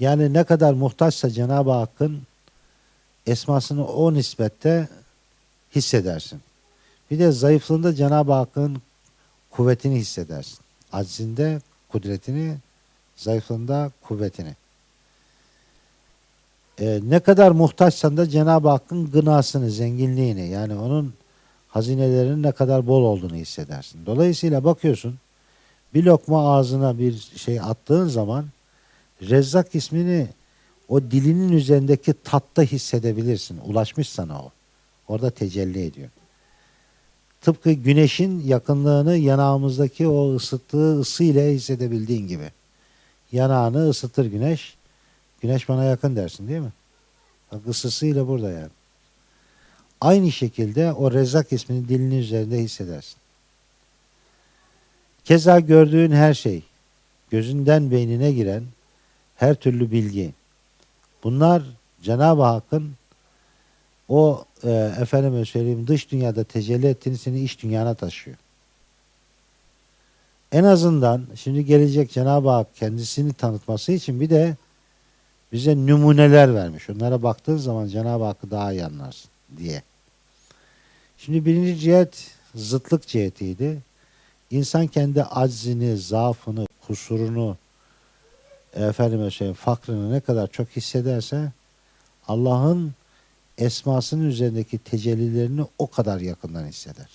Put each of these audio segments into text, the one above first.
Yani ne kadar muhtaçsa Cenab-ı Hakk'ın esmasını o nispette hissedersin. Bir de zayıflığında Cenab-ı Hakk'ın kuvvetini hissedersin. Aczinde kudretini, zayıflığında kuvvetini. Ee, ne kadar muhtaçsan da Cenab-ı Hakk'ın gınasını, zenginliğini yani onun hazinelerinin ne kadar bol olduğunu hissedersin. Dolayısıyla bakıyorsun bir lokma ağzına bir şey attığın zaman Rezzak ismini o dilinin üzerindeki tatta hissedebilirsin. Ulaşmış sana o. Orada tecelli ediyor. Tıpkı güneşin yakınlığını yanağımızdaki o ısıttığı ısı ile hissedebildiğin gibi. Yanağını ısıtır güneş. Güneş bana yakın dersin değil mi? Bak ısısıyla burada yani. Aynı şekilde o Rezzak ismini dilinin üzerinde hissedersin. Keza gördüğün her şey, gözünden beynine giren her türlü bilgi. Bunlar Cenab-ı Hakk'ın o e, efendime söyleyeyim dış dünyada tecelli ettiğini iç dünyana taşıyor. En azından şimdi gelecek Cenab-ı Hak kendisini tanıtması için bir de bize numuneler vermiş. Onlara baktığın zaman Cenab-ı Hakk'ı daha iyi anlarsın diye. Şimdi birinci cihet zıtlık cihetiydi. İnsan kendi aczini, zaafını, kusurunu, efendime söyleyeyim fakrını ne kadar çok hissederse Allah'ın esmasının üzerindeki tecellilerini o kadar yakından hisseder.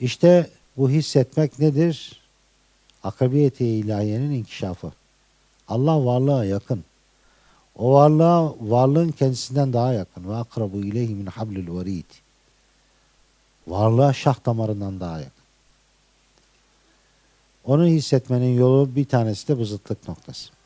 İşte bu hissetmek nedir? Akabiyeti ilahiyenin inkişafı. Allah varlığa yakın. O varlığa varlığın kendisinden daha yakın. Ve akrabu ileyhi min hablil varid. Varlığa şah damarından daha yakın. Onu hissetmenin yolu bir tanesi de bu zıtlık noktası.